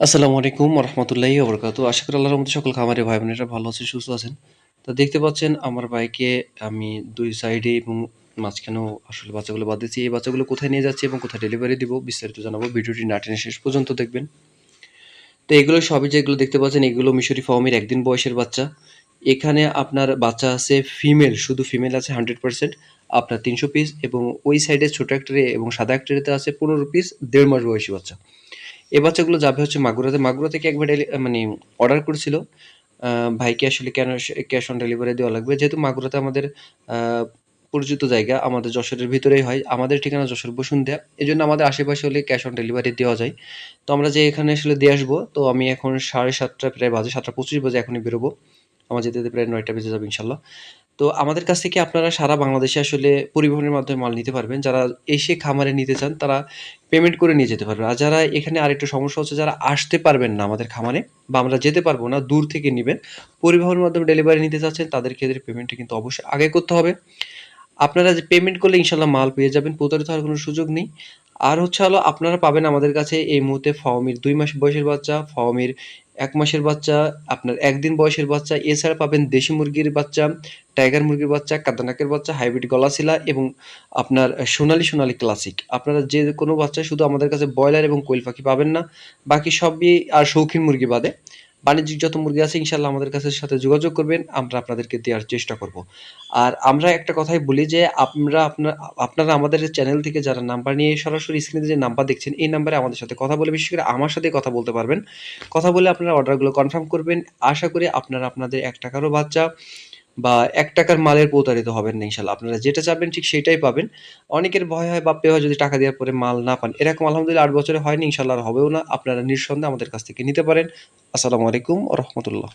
আসসালামু আলাইকুম রহমতুল্লাহি ওবরকাত। আশা করি আল্লাহর মধ্যে সকল খামারে ভাই বোনেরা ভালো আছেন, সুস্থ আছেন। তো দেখতে পাচ্ছেন আমার বাইকে আমি দুই সাইডে এবং মাঝখানেও আসলে বাচ্চাগুলো বাদ দিচ্ছি এই বাচ্চাগুলো কোথায় নিয়ে যাচ্ছি এবং কোথায় ডেলিভারি দিব বিস্তারিত জানাব। ভিডিওটি না টেনে শেষ পর্যন্ত দেখবেন। তো এগুলো সবই যেগুলো দেখতে পাচ্ছেন, এগুলো মিশরি ফর্মের একদিন বয়সের বাচ্চা। এখানে আপনার বাচ্চা আছে ফিমেল, শুধু ফিমেল আছে হান্ড্রেড পার্সেন্ট। আপনার তিনশো পিস এবং ওই সাইডে ছোটো একটারে এবং সাদা একটারেতে আছে পনেরো পিস, দেড় মাস বয়সী বাচ্চা। এই বাচ্চাগুলো যাবে হচ্ছে মাগুরাতে। মাগুরা থেকে একবার মানে অর্ডার করেছিল? ভাইকে আসলে কেন ক্যাশ অন ডেলিভারি দেওয়া লাগবে? যেহেতু মাগুরাতে আমাদের পরিচিত জায়গা, আমাদের যশোরের ভিতরেই হয়। আমাদের ঠিকানা যশোর বসুন্ধরা এই জন্য আমাদের আশেপাশে হলে ক্যাশ অন ডেলিভারি দেওয়া যায়। তো আমরা যে এখানে আসলে দিয়ে আসব, তো আমি এখন সাড়ে সাতটা, প্রায় বাজে সাতটা পঁচিশ বাজে এখনই বেরোবো। আমার যেতে যেতে প্রায় নয়টা বেজে যাবে ইনশাল্লাহ। তো আমাদের কাছ থেকে আপনারা সারা বাংলাদেশে আসলে পরিবহনের মাধ্যমে মাল নিতে পারবেন। যারা এসে খামারে নিতে চান, তারা পেমেন্ট করে নিয়ে যেতে পারবেন। আর যারা এখানে আরেকটু সমস্যা হচ্ছে, যারা আসতে পারবেন না আমাদের খামারে বা আমরা যেতে পারব না, দূর থেকে নেবেন। পরিবহনের মাধ্যমে ডেলিভারি নিতে চাচ্ছেন, তাদের ক্ষেত্রে পেমেন্টটা কিন্তু অবশ্যই আগে করতে হবে। আপনারা যে পেমেন্ট করলে ইনশাল্লাহ মাল পেয়ে যাবেন, প্রতারিত হওয়ার কোনো সুযোগ নেই। আর হচ্ছে হলো, আপনারা পাবেন আমাদের কাছে এই মুহূর্তে ফাওমির দুই মাস বয়সের বাচ্চা ফাওমির এক মাসের বাচ্চা, আপনার একদিন বয়সের বাচ্চা, এছাড়া পাবেন দেশি মুরগির বাচ্চা, টাইগার মুরগির বাচ্চা, কাদানাকের বাচ্চা, হাইব্রিড গলাশিলা এবং আপনার সোনালি সোনালি ক্লাসিক। আপনারা যে কোনো বাচ্চা শুধু আমাদের কাছে ব্রয়লার এবং কোয়েল পাখি পাবেন না, বাকি সবই আর শৌখিন মুরগি বাদে। বাণিজ্যিক যত মুরগি আছে ইনশাল্লাহ আমাদের কাছে সাথে যোগাযোগ করবেন। আমরা আপনাদেরকে দেওয়ার চেষ্টা করব। আর আমরা একটা কথাই বলি যে, আমরা আপনার, আপনারা আমাদের চ্যানেল থেকে যারা নাম্বার নিয়ে সরাসরি স্ক্রিনে যে নাম্বার দেখছেন, এই নাম্বারে আমাদের সাথে কথা বলে বিশেষ করে আমার সাথে কথা বলতে পারবেন। কথা বলে আপনারা অর্ডারগুলো কনফার্ম করবেন। আশা করি আপনারা আপনাদের এক টাকারও বাচ্চা। বা এক টাকার মালের প্রতারিত হবেন না ইনশাল্লাহ। আপনারা যেটা চাবেন ঠিক সেটাই পাবেন। অনেকের ভয় হয় বা হয় যদি টাকা দেওয়ার পরে মাল না পান। এরকম আলহামদুলিল্লাহ আট বছরে হয়নি ইনশাল্লাহ, আর হবেও না। আপনারা নিঃসন্দেহে আমাদের কাছ থেকে নিতে পারেন। আসসালামু আলাইকুম রহমতুল্লাহ।